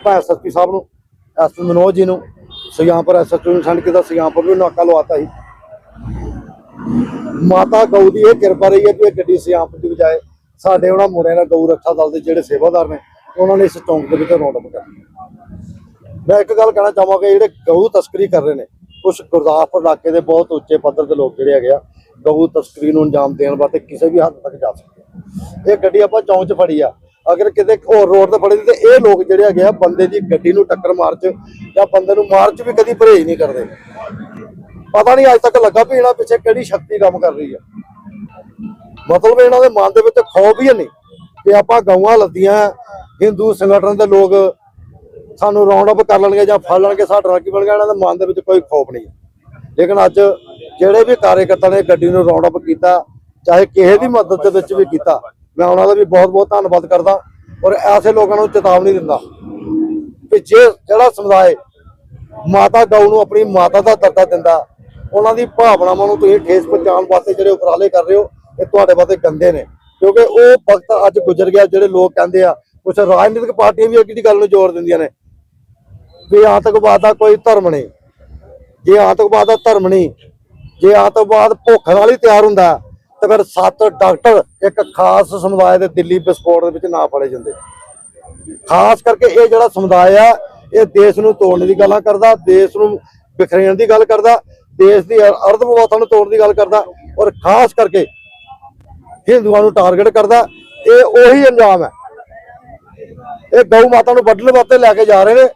ਆਪਾਂ ਐਸਐਸਪੀ ਸਾਹਿਬ ਨੂੰ ਐਸਪੀ ਮਨੋਜ ਜੀ ਨੂੰ, ਸੁਜਾਨਪੁਰ ਐਸਐਸਪੀ ਨੂੰ ਛੱਡ ਕੇ ਤਾਂ ਸੁਜਾਨਪੁਰ ਵੀ ਨਾਕਾ ਲਵਾਤਾ ਸੀ। ਮਾਤਾ ਗਊ ਦੀ ਇਹ ਕਿਰਪਾ ਰਹੀ ਹੈ ਕਿ ਇਹ ਗੱਡੀ ਸੁਜਾਨਪੁਰ ਦੀ ਬਜਾਏ ਸਾਡੇ ਉਹਨਾਂ ਮੁੰਡਿਆਂ ਨਾਲ ਗਊ ਰੱਖਾ ਦਲ ਦੇ ਜਿਹੜੇ ਸੇਵਾਦਾਰ ਨੇ, ਉਹਨਾਂ ਨੇ ਇਸ ਚੌਂਕ ਦੇ ਵਿੱਚ ਰੌਂਡ ਅਪ ਮੈਂ ਇੱਕ ਗੱਲ ਕਹਿਣਾ ਚਾਹਾਂਗਾ ਜਿਹੜੇ ਗਊ ਤਸਕਰੀ ਕਰ ਰਹੇ ਨੇ ਕੁਝ ਗੁਰਦਾਸਪੁਰ ਇਲਾਕੇ ਦੇ ਬਹੁਤ ਉੱਚੇ ਪੱਧਰ ਦੇ ਲੋਕ ਜਿਹੜੇ ਹੈਗੇ ਆ, ਗਊ ਤਸਕਰੀ ਨੂੰ ਅੰਜਾਮ ਦੇਣ ਵਾਸਤੇ ਕਿਸੇ ਵੀ ਹੱਦ ਤੱਕ ਜਾ ਸਕਦੇ ਇਹ ਗੱਡੀ ਆਪਾਂ ਚੌਂਕ 'ਚ ਫੜੀ ਆ ਅਗਰ ਕਿਤੇ ਹੋਰ ਰੋਡ ਤੇ ਫੜੀ ਤੇ ਇਹ ਲੋਕ ਜਿਹੜੇ ਹੈਗੇ ਆ, ਬੰਦੇ ਦੀ ਗੱਡੀ ਨੂੰ ਟੱਕਰ ਮਾਰ 'ਚ ਜਾਂ ਬੰਦੇ ਨੂੰ ਮਾਰ 'ਚ ਵੀ ਕਦੀ ਪਰਹੇਜ਼ ਨਹੀਂ ਕਰਦੇ। ਪਤਾ ਨਹੀਂ ਅੱਜ ਤੱਕ ਲੱਗਾ ਵੀ ਇਹਨਾਂ ਪਿੱਛੇ ਕਿਹੜੀ ਸ਼ਕਤੀ ਕੰਮ ਕਰ ਰਹੀ ਆ। ਮਤਲਬ ਇਹਨਾਂ ਦੇ ਮਨ ਦੇ ਵਿੱਚ ਖੌਫ ਹੀ ਨਹੀਂ ਕਿ ਆਪਾਂ ਗਊਆਂ ਲੱਦੀਆਂ, ਹਿੰਦੂ ਸੰਗਠਨ ਦੇ ਲੋਕ ਸਾਨੂੰ ਰਾਉਂਡ ਅਪ ਕਰ ਲੈਣਗੇ ਜਾਂ ਫੜ ਲੈਣਗੇ, ਸਾਡਾ ਨਾਲ ਕੀ ਗਿਆ, ਇਹਨਾਂ ਦੇ ਮਨ ਦੇ ਵਿੱਚ ਕੋਈ ਖੌਫ ਨਹੀਂ ਲੇਕਿਨ ਅੱਜ ਜਿਹੜੇ ਵੀ ਕਾਰਜਕਰਤਾ ਨੇ ਗੱਡੀ ਨੂੰ ਰਾਉਂਡ ਅਪ ਕੀਤਾ, ਚਾਹੇ ਕਿਸੇ ਦੀ ਮਦਦ ਦੇ ਵਿੱਚ ਵੀ ਕੀਤਾ ਮੈਂ ਉਹਨਾਂ ਦਾ ਵੀ ਬਹੁਤ ਬਹੁਤ ਧੰਨਵਾਦ ਕਰਦਾ ਔਰ ਐਸੇ ਲੋਕਾਂ ਨੂੰ ਚੇਤਾਵਨੀ ਦਿੰਦਾ ਕਿ ਜੇ ਜਿਹੜਾ ਸਮੁਦਾਇ ਮਾਤਾ ਗਊ ਨੂੰ ਆਪਣੀ ਮਾਤਾ ਦਾ ਦਰਜਾ ਦਿੰਦਾ, ਉਹਨਾਂ ਦੀ ਭਾਵਨਾਵਾਂ ਨੂੰ ਤੁਸੀਂ ਠੇਸ ਪਹੁੰਚਾਉਣ ਵਾਸਤੇ ਜਿਹੜੇ ਉਪਰਾਲੇ ਕਰ ਰਹੇ ਹੋ, ਇਹ ਤੁਹਾਡੇ ਵਾਸਤੇ ਗੰਦੇ ਨੇ। ਕਿਉਂਕਿ ਉਹ ਵਕਤ ਅੱਜ ਗੁਜ਼ਰ ਗਿਆ, ਜਿਹੜੇ ਲੋਕ ਕਹਿੰਦੇ ਆ ਕੁਝ ਰਾਜਨੀਤਿਕ ਪਾਰਟੀਆਂ ਵੀ ਕਿਹੜੀ ਗੱਲ ਨੂੰ ਜ਼ੋਰ ਦਿੰਦੀਆਂ ਨੇ। ਵੀ ਆਤੰਕਵਾਦ ਦਾ ਕੋਈ ਧਰਮ ਨਹੀਂ। ਜੇ ਆਤੰਕਵਾਦ ਦਾ ਧਰਮ ਨਹੀਂ, ਜੇ ਆਤੰਕਵਾਦ ਭੁੱਖ ਨਾਲ ਹੀ ਤਿਆਰ ਹੁੰਦਾ ਤਾਂ ਫਿਰ ਸੱਤ ਡਾਕਟਰ ਇੱਕ ਖਾਸ ਸਮੁਦਾਇ ਦੇ ਦਿੱਲੀ ਵਿਸਫੋਟ ਦੇ ਵਿੱਚ ਨਾ ਫੜੇ ਜਾਂਦੇ। ਖਾਸ ਕਰਕੇ ਇਹ ਜਿਹੜਾ ਸਮੁਦਾਇ ਆ, ਇਹ ਦੇਸ਼ ਨੂੰ ਤੋੜਨ ਦੀ ਗੱਲਾਂ ਕਰਦਾ, ਦੇਸ਼ ਨੂੰ ਵਿਖਰੇਣ ਦੀ ਗੱਲ ਕਰਦਾ, ਦੇਸ਼ ਦੀ ਅਰ- ਅਰਧ ਵਿਵਸਥਾ ਨੂੰ ਤੋੜਨ ਦੀ ਗੱਲ ਕਰਦਾ ਔਰ ਖਾਸ ਕਰਕੇ ਹਿੰਦੂਆਂ ਨੂੰ ਟਾਰਗੇਟ ਕਰਦਾ। ਇਹ ਉਹੀ ਅੰਜਾਮ ਹੈ। ਇਹ ਗਊ ਮਾਤਾ ਨੂੰ ਵੱਢਣ ਵਾਸਤੇ ਲੈ ਕੇ ਜਾ ਰਹੇ ਨੇ।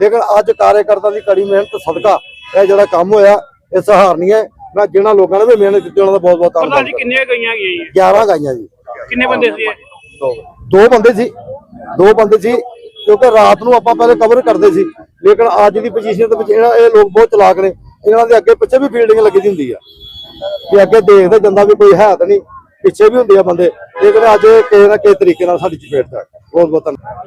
ਲੇਕਿਨ ਅੱਜ ਕਾਰਜਕਰਤਾ ਦੀ ਕੜੀ ਮਿਹਨਤ, ਸਦਕਾ ਇਹ ਜਿਹੜਾ ਕੰਮ ਹੋਇਆ, ਇਹ ਸਹਾਰਨੀ ਹੈ। ਮੈਂ ਜਿਨ੍ਹਾਂ ਲੋਕਾਂ ਨੇ ਵੀ ਮਿਹਨਤ ਕੀਤੀ ਉਹਨਾਂ ਦਾ ਬਹੁਤ ਬਹੁਤ ਪ੍ਰਧਾਨ ਧੰਨਵਾਦ ਜੀ ਕਿੰਨੀਆਂ ਗਈਆਂ ਗਈਆਂ 11 ਗਾਈਆਂ ਜੀ। ਕਿੰਨੇ ਬੰਦੇ ਸੀ ਇਹ? ਦੋ ਬੰਦੇ ਸੀ। ਦੋ ਬੰਦੇ ਸੀ ਕਿਉਂਕਿ ਰਾਤ ਨੂੰ ਆਪਾਂ ਪਹਿਲੇ ਕਵਰ ਕਰਦੇ ਸੀ। ਲੇਕਿਨ ਅੱਜ ਦੀ ਪੋਜੀਸ਼ਨ ਦੇ ਵਿੱਚ ਇਹਨਾਂ ਇਹ ਲੋਕ ਬਹੁਤ ਚਲਾਕ ਨੇ। ਇਹਨਾਂ ਦੇ ਅੱਗੇ ਪਿੱਛੇ ਵੀ ਫੀਲਡਿੰਗ ਲੱਗੀ ਦੀ ਹੁੰਦੀ ਆ। ਕਿ ਅੱਗੇ ਦੇਖਦੇ ਜਾਂਦਾ ਵੀ ਕੋਈ ਹੈ ਤਾਂ ਨਹੀਂ। ਪਿੱਛੇ ਵੀ ਹੁੰਦੇ ਆ ਬੰਦੇ। ਲੇਕਿਨ ਅੱਜ ਇਹ ਕਿਸੇ ਨਾ ਕਿਸੇ ਤਰੀਕੇ ਨਾਲ ਸਾਡੀ ਚਪੇਟ ਚ ਆ। ਬਹੁਤ ਬਹੁਤ ਧੰਨਵਾਦ।